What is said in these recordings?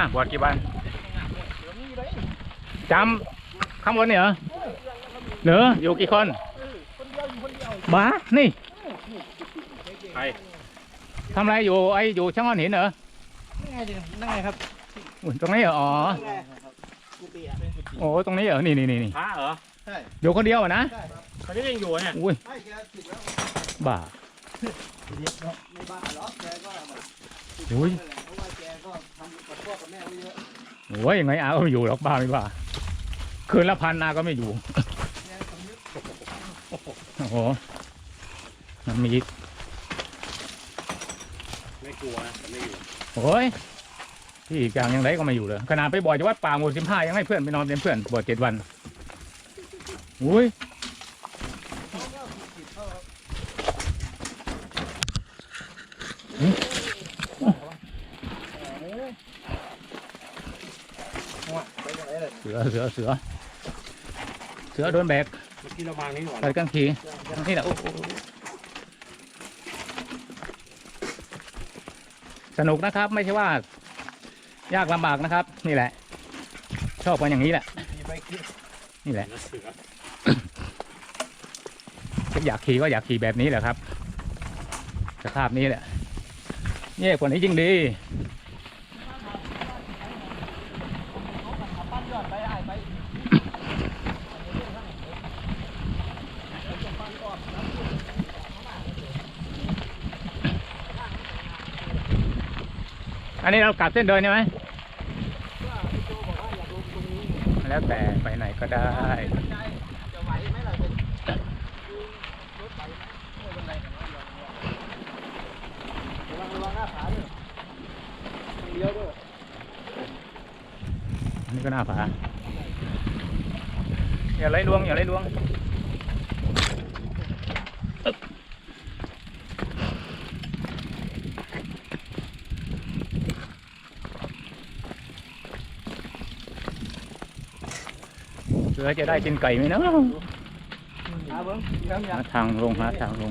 อะบวชกี่วันจำข้างบนเนี่ยเหรอเหรออยู่กี่คนบ้านี่ใครทำอะไรอยู่ไอ้อยู่ช่างก้อนหินเหรอนั่งไงดินั่งไงครับอุ๊ยตรงนี้เหรออ๋อนั่งไงกุฏิอะเป็นกุฏิโอ้ตรงนี้เหรอนี่นี่นี่นี่พระเหรอใช่อยู่คนเดียวอะนะใช่ครับเขาที่ยังอยู่เนี่ยอุ้ยไม่ แกติดแล้วบ้าไม่บ้าหรอกแกก็แบบโอ้ยเพราะว่าแกก็ทำกับพ่อกับแม่ไว้เยอะโอ้ยยังไงอาก็ไม่อยู่หรอกบ้าไม่บ้าคืนละพันอาก็ไม่อยู่โอ้โหมันมีไม่กลัวนะแต่ไม่อยู่โอ้ยที่กอย่างยังไงก็ไม่อยู่เลยขนาดไปบ่อยจะวัดป่าหมู่สิบห้ายังให้เพื่อนไปนอนเป็นเพื่อนบวชเจ็ดวันอุ้ย สือเสือเสือเสือโดนแบกเมื่เรามานี่หน่อยไปกันขี่นี่แหละสนุกนะครับ ไม่ใช่ว่า ยากลำบากนะครับ นี่แหละ ชอบกันอย่างนี้แหละ นี่แหละเสืออยากขี่ก็อยากขี่แบบนี้แหละครับสภาพนี้แหละแย่กว่านี้ยิ่งดี ปั้นย อันนี้เรากลับเส้นเดินใช่ไหมแล้วแต่ไปไหนก็ได้ จะไหวไหมล่ะเป็นรถไหวไหมไม่เป็นไรแต่ว่าระวังระวังหน้าผาด้วยเลี้ยวด้วย อันนี้ก็น่าผาอย่า ไล่ลวงอย่าไล่ลวงอึ๊บเสือจะได้กินไก่ไหมเนาะหาเบิ้งย้ำหาทางลงหาทางลง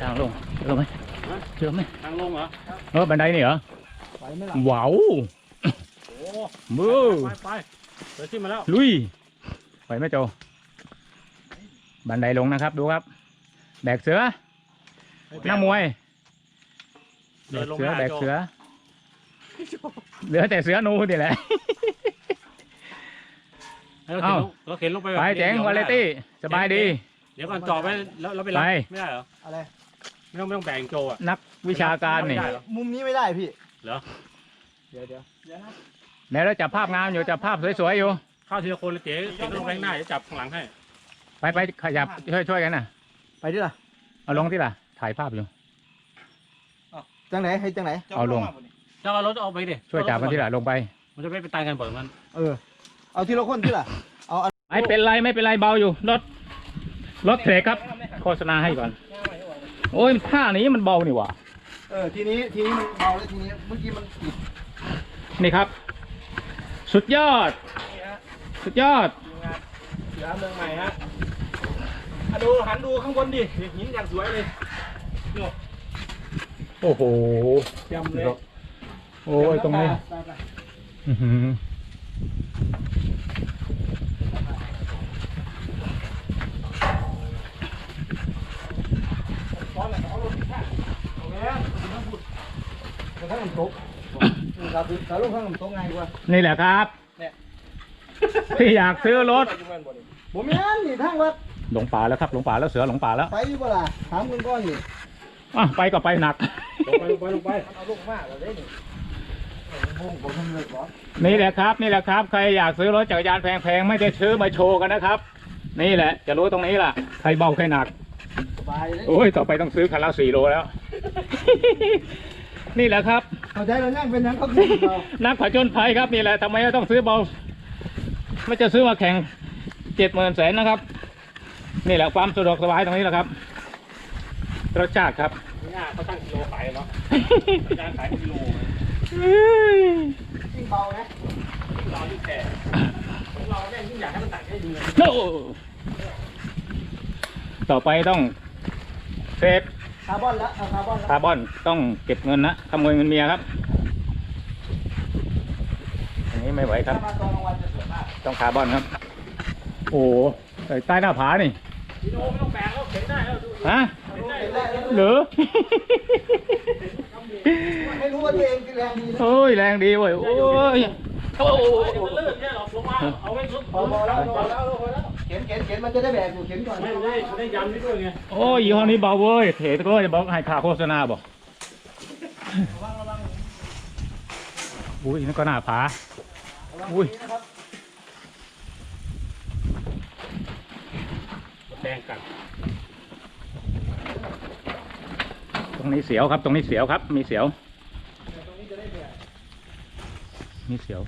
ทางลงเจอไหมเจอไหมทางลงเหรอเออบันไดนี่เหรอไหวไหมล่ะว้าวโอ้มือไปไปเดี๋ยวขึ้นมาแล้วลุย ไหวไหมโจ บันไดลงนะครับ ดูครับ แบกเสือนักมวย แบเดินกลงเสือหน้าแบกโจเสือ เหลือแต่เสือนูนี่แหละแล้วเข็นลงเราเข็นลงไปแบบไปเจ๋งวาเลตี้สบายดี เดี๋ยวก่อนจอดไว้แล้วเราไปรับไปไม่ได้เหรอ อะไร ไม่ต้องไม่ต้องแบ่งโจอะ นักวิชาการนี่ไม่ได้เหรอมุมนี้ไม่ได้พี่ เหรอ เดี๋ยวเดี๋ยวเดี๋ยวนะแล้วเราจับภาพงามอยู่จับภาพสวยๆอยู่ เข้าทีละคนเลยเจ๊เจ๊ก็ลงแรงหน้าจะจับข้างหลังให้ไปไปขยับช่วยช่วยกันนะไปดิล่ะเอาลงที่ล่ะ ถ่ายภาพอยู่ จังไหนให้จังไหน เอาลงเจ้าเอารถเอาไปดิช่วยจับมันที่ล่ะลงไป มันจะไม่ไปตายกันเปิดมันเออ เอาทีละคนที่ล่ะ เอาอันไม่เป็นไรไม่เป็นไรเบาอยู่รถรถเทรคครับ โฆษณาให้ก่อน โอ้ยท่านี้มันเบานี่หว่าเออทีนี้ทีนี้มันเบาแล้วทีนี้เมื่อกี้มันติดนี่ครับ สุดยอดนี่ฮะ สุดยอดทีมงานเสือเมืองใหม่ฮะอะดูหันดูข้างบนดิหินอย่างสวยเลยโอ้โหจำเลยโอ้ยตรงนี้ไปไปอื้อหือซ้อนแหละเอาลงข้างเอาแล้วเอาพูดเอาข้างน้ำตกครับเอาลงข้างน้ำตกง่ายกว่า นี่แหละครับเนี่ย ที่อยากซื้อรถผมแม่นนี่ทางวัดหลงป่าแล้วครับหลงป่าแล้วเสือหลงป่าแล้วไปอยู่บ่ล่ะถามคุณก้อนนี่อะไปก็ไปหนักลงไปลงไปลงไปเอาลงมากแล้วเด้นี่พงผมทำเลยก่อนนี่แหละครับ นี่แหละครับ ใครอยากซื้อรถจักรยานแพงๆไม่ได้ซื้อมาโชว์กันนะครับ นี่แหละ จะรู้ตรงนี้ล่ะ ใครเบาใครหนักสบายเลยโอ้ยต่อไปต้องซื้อคันละสี่โลแล้ว นี่แหละครับเข้าใจแล้วนั่งเป็นนังเขาคือเรานักผจญภัยครับนี่แหละทำไมต้องซื้อเบา ไม่จะซื้อมาแข่งเจ็ดหมื่นแสนนะครับ นี่แหละความสะดวกสบายตรงนี้แหละครับรสชาติครับนี่เขาตั้งกิโลขายเนาะการขายกิโลยิ่งเบานะเราที่แก่เราเนี่ยยิ่งอยากให้มันตัดให้ดีโอ้ต่อไปต้องเซฟคาร์บอนละเอาคาร์บอนละคาร์บอนต้องเก็บเงินนะขโมยเงินเมียครับนี้ไม่ไหวครับถ้ามา ตอนกลางวันจะสวยมากต้องคาร์บอนครับ โอ้โหใต้หน้าผานี่พี่โนไม่ต้องแบกแล้วเข็นได้แล้วดูฮะเข็นได้เห็นแล้แล้ววเหรือ ไม่รู้ว่าตัวเองคือแรงดีนะโอ้ยแรงดีเว้ยโอ้ยโอ้เดี๋ยวมันลื่นเนี่ยหรอกลงมาเอาไว้สุดพอพอแล้วพอแล้วพอแล้วเข็นเข็นเข็นมันจะได้แบกอยู่เข็นก่อนไม่ได้ได้ยำนิดด้วยไงโอ้ยยี่ห้อนี้เบาเว้ยเถตะก็จะบอกให้ค่าโฆษณาบอกอุ้ยนั่นก็หน้าผาอุ้ยนะครับ แดงกัดตรงนี้เสียวครับ ตรงนี้เสียวครับ มีเสียวตรงนี้จะได้แบกมีเสียว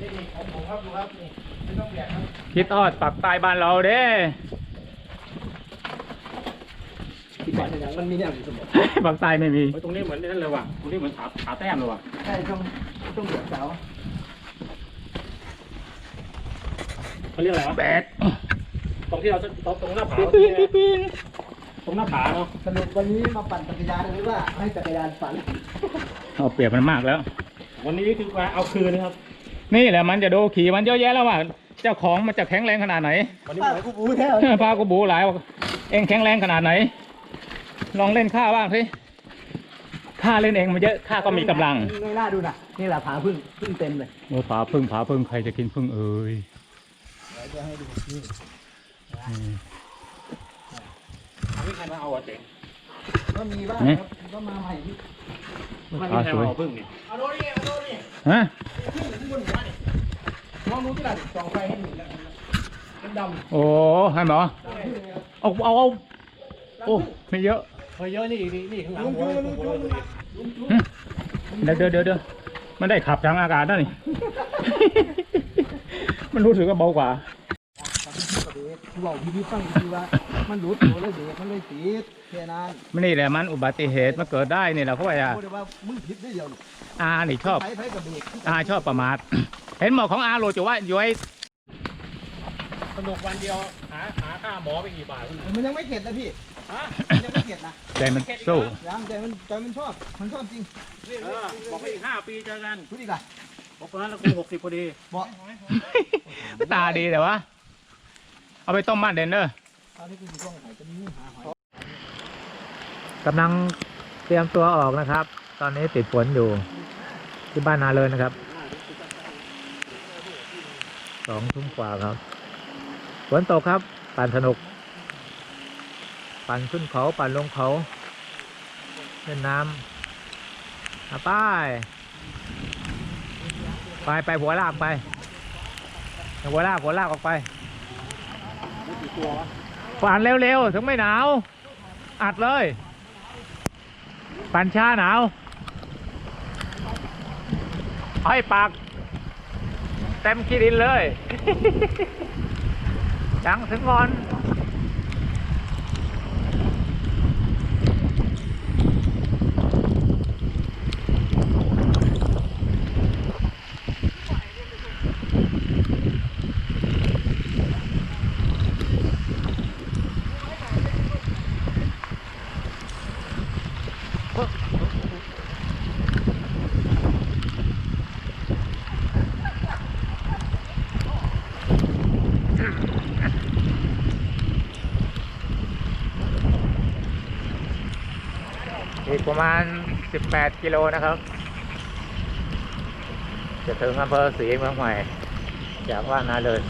นี่นี่ของผมครับดูครับนี่ไม่ต้องแบกครับคิดทอดปักใต้บ้านเราเด้ ที่ก่อนอย่างมันมีแนวอยู่เสมอปักใต้ไม่มีไว้ตรงนี้เหมือนนั่นเลยว่ะ ตรงนี้เหมือนขาขาแต้มเลยว่ะ ใช่ต้องต้องแบกเสา เขาเรียกอะไรวะแบดตรงที่เราจะตรงตรงหน้าผาตรงหน้าผาเนาะสรุปวันนี้มาปั่นจักรยานหรือว่าให้จักรยานปั่นเอาเปรียบมันมากแล้ว วันนี้คือมาเอาคืนนะครับ นี่แหละมันจะดูขี่มันเยอะแยะแล้วว่าเจ้าของมันจะแข็งแรงขนาดไหนวันนี้ป้าเหมือนกูบูแท้พากูบูหลายว่าเองแข็งแรงขนาดไหน ลองเล่นข้าบ้างสิข้าเล่นเองมันเยอะข้าก็มีกำลังไม่น่าดูนะนี่แหละผาพึ่งพึ่งเต็มเลยโอ้ผาพึ่งผาพึ่งใครจะกินพึ่งเอ่ยเดี๋ยวจะให้ดูนี่อืมไม่มีใครมาเอาอะเจ๋งก็มีบ้างนี่ครับก็มาใหม่พี่ไม่มีใครมาเอาพึ่งนี่เอาโน่นนี่เอาโน่นนี่ฮะขึ้นอยู่ข้างบนหัวนี่มองดูที่ไหนดิส่องไฟให้หนึ่งแล้วมันดำโอ้ให้หมอดำขึ้นเลยครับเอาเอาเอาโอ้ไม่เยอะเฮ้ยเยอะนี่นี่นี่ข้างหลังลุงหัวจูเลยลุงหัจูวลุเลยงนะหึเดี๋ยวเดี๋ยวเดี๋ยวเดี๋ยวมันได้ขับทางอากาศแล้วนี่ มันรู้สึกว่าเบากว่าบอกพี่พี่ฟังดีว่ามันหลุดตัวเลยเด็กมันเลยติดแค่นั้นมันนี่แหละมันอุบัติเหตุมันเกิดได้นี่แหละเพราะว่าพูดได้ว่ามึงผิดได้เดียวนี่อานี่ชอบไฟไฟกับเบรกอาชอบประมาทเห็นหมอของอาโรจะว่าย้อยสนุกวันเดียวหาหาค่าหมอไปกี่บาทมันยังไม่เข็ดนะพี่ฮะมันยังไม่เข็ดนะใจมันสู้ยังแต่มันแต่มันชอบมันชอบจริงเออบอกไปอีกห้าปีเจอกันพูดอีกอะ บอกตอนนั้นเรากูหกสิบพอดีบอกตาดีแต่ว่า เอาไปต้มมาเด่นเด้อตอนนี้กูอยู่ช่วงไหนจะมีหาหอยกำลังเตรียมตัวออกนะครับ ตอนนี้ติดฝนอยู่ ที่บ้านนาเลยนะครับ สองทุ่มกว่าครับ ฝนตกครับ ปั่นสนุก ปั่นขึ้นเขา ปั่นลงเขา เล่นน้ำอะไป้าย ไปไปหัวลากไป หัวลากหัวลากออกไปปั่นเร็วๆถึงไม่หนาว อัดเลย ปั่นช้าหนาวเอาให้ปากเต็มขี้ดินเลย จังถึงงอน อีกประมาณ 18 กิโลนะครับ จะถึงอำเภอศรีเมืองใหม่จากว่านาเลย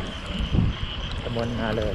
ตำบลนาเลย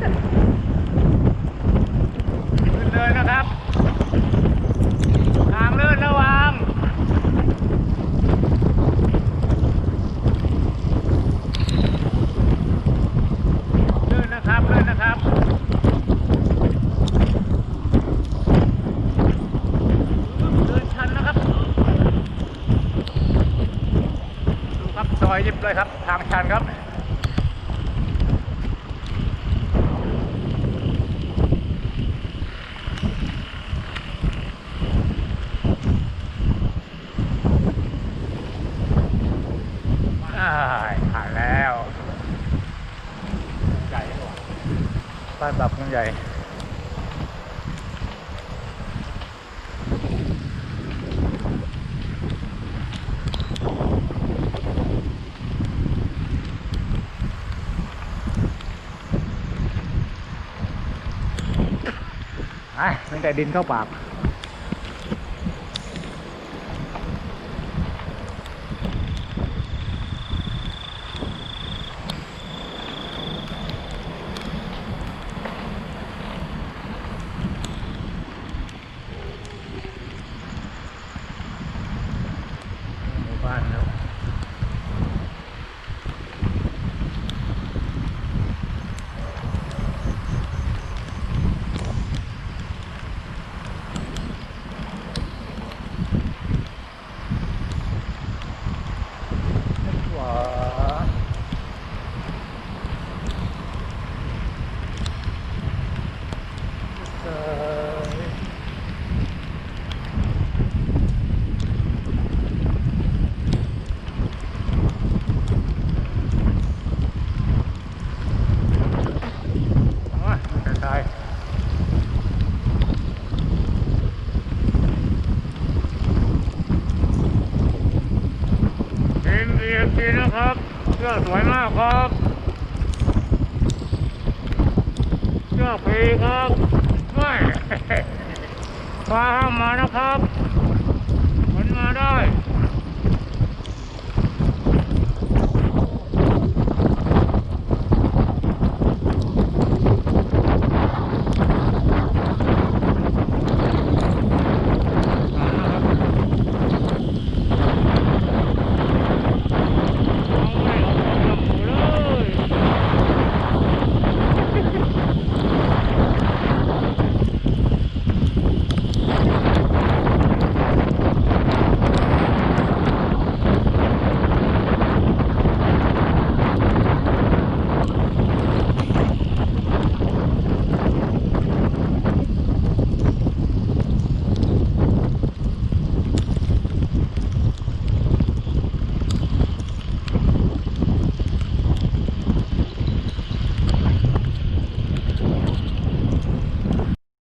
Good. ใหญ่ ไปตั้งแต่ดินเข้าปาก จีนนะครับเสื้อสวยมากครับเสื้อฟรีครับไม่ฟ้าห้ามมานะครับผนมาได้